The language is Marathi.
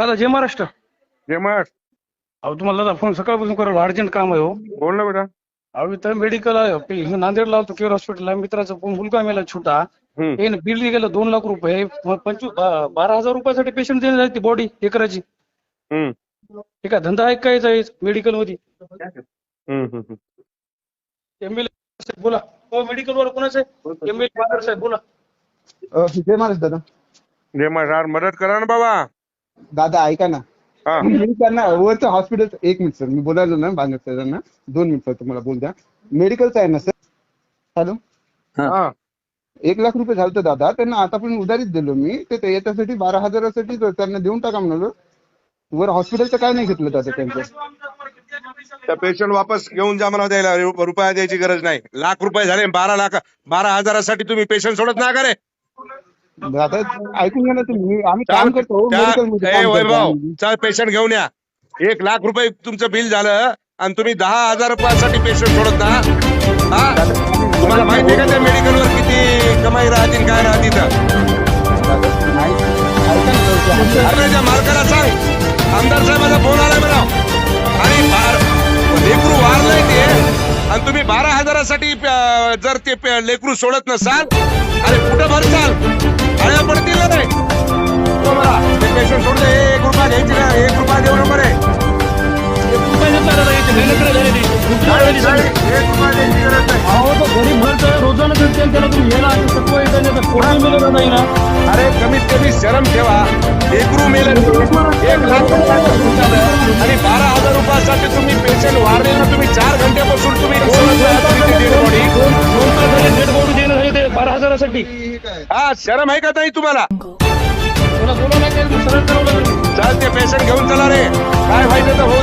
दादा जय महाराष्ट्र. जय महाराज अहो तुम्हाला दादा फोन सकाळपासून करायला अर्जंट काम आहे हो. बोल ना बेटा. अहो इथं मेडिकल आहे. नांदेडला होतो केअर हॉस्पिटल आहे मित्राचा पो- मुलगा मेला छोटा. हम्म. हे बिल गेलं दोन लाख रुपये. पंचवीस बा- बारा हजार रुपयासाठी पेशंट देण्यात ती बॉडी हे करायची हम्म. हे काय धंदा आहे काय मेडिकलमध्ये. हम्म, हम्म, हम्म. एमएलए साहेब बोला. हो मेडिकल वर कोणाचं आहे? एमएलए साहेब बोला. अ, जय महाराज दादा. जय महाराज मदत करा ना बाबा. दादा ऐका ना. हा. मी त्यांना वरचं हॉस्पिटल एक मिनिट सर मी बोलायलो ना बांधत सरांना दोन मिनिट सर तुम्हाला बोल द्या. मेडिकलचं आहे ना सर हॅलो हा. एक लाख रुपये झालं दादा त्यांना आता पण उधारीच दिलो मी. ते ते याच्यासाठी बारा हजारासाठी तर त्यांना देऊन टाका म्हणालो. वर हॉस्पिटलचं काय नाही घेतलं दादा त्यांचं? त्या पेशंट वापस घेऊन जा मला द्यायला रुपया द्यायची गरज नाही. लाख रुपये झाले बारा लाख बारा हजारासाठी तुम्ही पेशंट सोडत ना का रे? दादा ऐकून घ्या ना तुम्ही. आम्ही काम करतो मध्ये काम वैभव आम्ही. चल पेशंट घेऊन या. एक लाख रुपये तुमचं बिल झालं आणि तुम्ही दहा हजार रुपयासाठी पेशंट सोडत ना हा? तुम्हाला माहिती आहे का त्या मेडिकल वर किती कमाई राहतील काय राहतील? तर? नाही. ऐका ना सर, मालकाला सांग. आमदार साहेबाचा फोन आलाय मला. आणि बार- लेकरू वारलंय ते. आणि तुम्ही बारा हजारासाठी अं, जर ते पे- लेकरू सोडत नसाल अरे कुठं भरसाल? आळ्या पडतील ना ते. पेशंट सोडले एक रुपया घ्यायची ना एक रुपया देऊ एक नाही नाही. एक नाही. गरीब रोजानं करते त्याला तुम्ही आणि सत्व येतं नाही कोणी मिळत नाही ना? अरे कमीत कमी शरम ठेवा. लेकरू मेलं. एक लाख आणि हजारासाठी हे? हा शरम आहे का नाही तुम्हाला? तुला बोला नाही काय सरळ ठरवलं चाल ते पेशंट घेऊन चला रे. काय व्हायचं तर हो